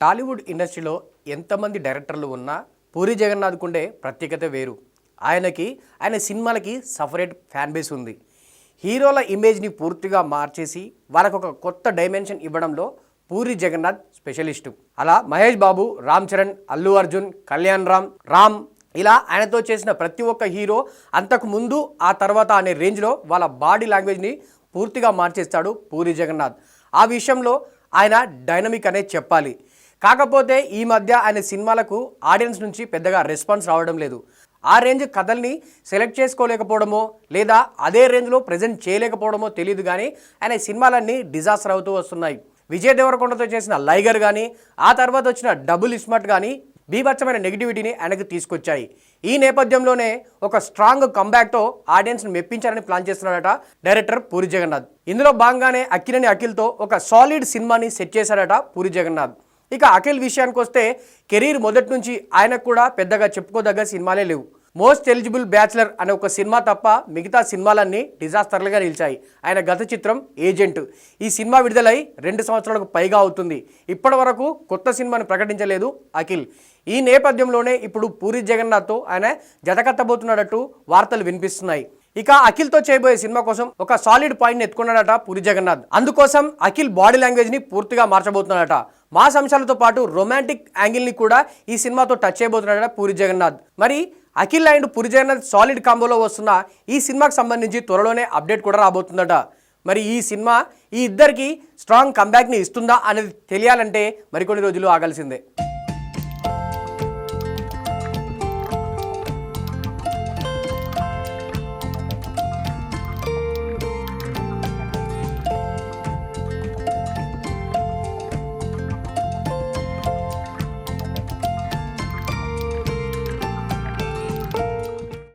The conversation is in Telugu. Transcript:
టాలీవుడ్ ఇండస్ట్రీలో ఎంతమంది డైరెక్టర్లు ఉన్నా పూరి జగన్నాథ్ కుండే ప్రత్యేకత వేరు. ఆయనకి ఆయన సినిమాలకి సపరేట్ ఫ్యాన్ బేస్ ఉంది. హీరోల ఇమేజ్ని పూర్తిగా మార్చేసి వాళ్ళకు ఒక కొత్త డైమెన్షన్ ఇవ్వడంలో పూరి జగన్నాథ్ స్పెషలిస్టు. అలా మహేష్ బాబు రామ్ చరణ్ అల్లు అర్జున్ కళ్యాణ్ రామ్ రామ్ ఇలా ఆయనతో చేసిన ప్రతి ఒక్క హీరో అంతకు ముందు ఆ తర్వాత అనే రేంజ్లో వాళ్ళ బాడీ లాంగ్వేజ్ని పూర్తిగా మార్చేస్తాడు పూరి జగన్నాథ్. ఆ విషయంలో ఆయన డైనమిక్ అనేది చెప్పాలి. కాకపోతే ఈ మధ్య ఆయన సినిమాలకు ఆడియన్స్ నుంచి పెద్దగా రెస్పాన్స్ రావడం లేదు. ఆ రేంజ్ కథల్ని సెలెక్ట్ చేసుకోలేకపోవడమో లేదా అదే రేంజ్లో ప్రజెంట్ చేయలేకపోవడమో తెలియదు కానీ ఆయన సినిమాలన్నీ డిజాస్టర్ అవుతూ వస్తున్నాయి. విజయ్ దేవరకొండతో చేసిన లైగర్ కానీ ఆ తర్వాత వచ్చిన డబుల్ ఇస్మట్ కానీ బీభత్సమైన నెగిటివిటీని ఆయనకు తీసుకొచ్చాయి. ఈ నేపథ్యంలోనే ఒక స్ట్రాంగ్ కంబ్యాక్తో ఆడియన్స్ని మెప్పించాలని ప్లాన్ చేస్తున్నాడట డైరెక్టర్ పూరి జగన్నాథ్. ఇందులో భాగంగానే అఖిలని అఖిల్తో ఒక సాలిడ్ సినిమాని సెట్ చేశాడట పూరి జగన్నాథ్. ఇక అఖిల్ విషయానికి వస్తే కెరీర్ మొదటి నుంచి ఆయనకు కూడా పెద్దగా చెప్పుకోదగ్గ సినిమాలే లేవు. మోస్ట్ ఎలిజిబుల్ బ్యాచిలర్ అనే ఒక సినిమా తప్ప మిగతా సినిమాలన్నీ డిజాస్టర్లుగా నిలిచాయి. ఆయన గత చిత్రం ఏజెంట్. ఈ సినిమా విడుదలై రెండు సంవత్సరాలకు పైగా అవుతుంది. ఇప్పటి వరకు కొత్త సినిమాను ప్రకటించలేదు అఖిల్. ఈ నేపథ్యంలోనే ఇప్పుడు పూరి జగన్నాథ్తో ఆయన జతకట్టబోతున్నట్టు వార్తలు వినిపిస్తున్నాయి. ఇక అఖిల్తో చేయబోయే సినిమా కోసం ఒక సాలిడ్ పాయింట్ ఎత్తుకున్నాడట పూరి జగన్నాథ్. అందుకోసం అఖిల్ బాడీ లాంగ్వేజ్ని పూర్తిగా మార్చబోతున్నాడట. మాస్ అంశాలతో పాటు రొమాంటిక్ యాంగిల్ని కూడా ఈ సినిమాతో టచ్ చేయబోతున్నాడట పూరి జగన్నాథ్. మరి అఖిల్ అండ్ పూరి జగన్నాథ్ సాలిడ్ కాంబోలో వస్తున్న ఈ సినిమాకు సంబంధించి త్వరలోనే అప్డేట్ కూడా రాబోతుందట. మరి ఈ సినిమా ఈ ఇద్దరికి స్ట్రాంగ్ కంబ్యాక్ని ఇస్తుందా అనేది తెలియాలంటే మరికొన్ని రోజులు ఆగాల్సిందే.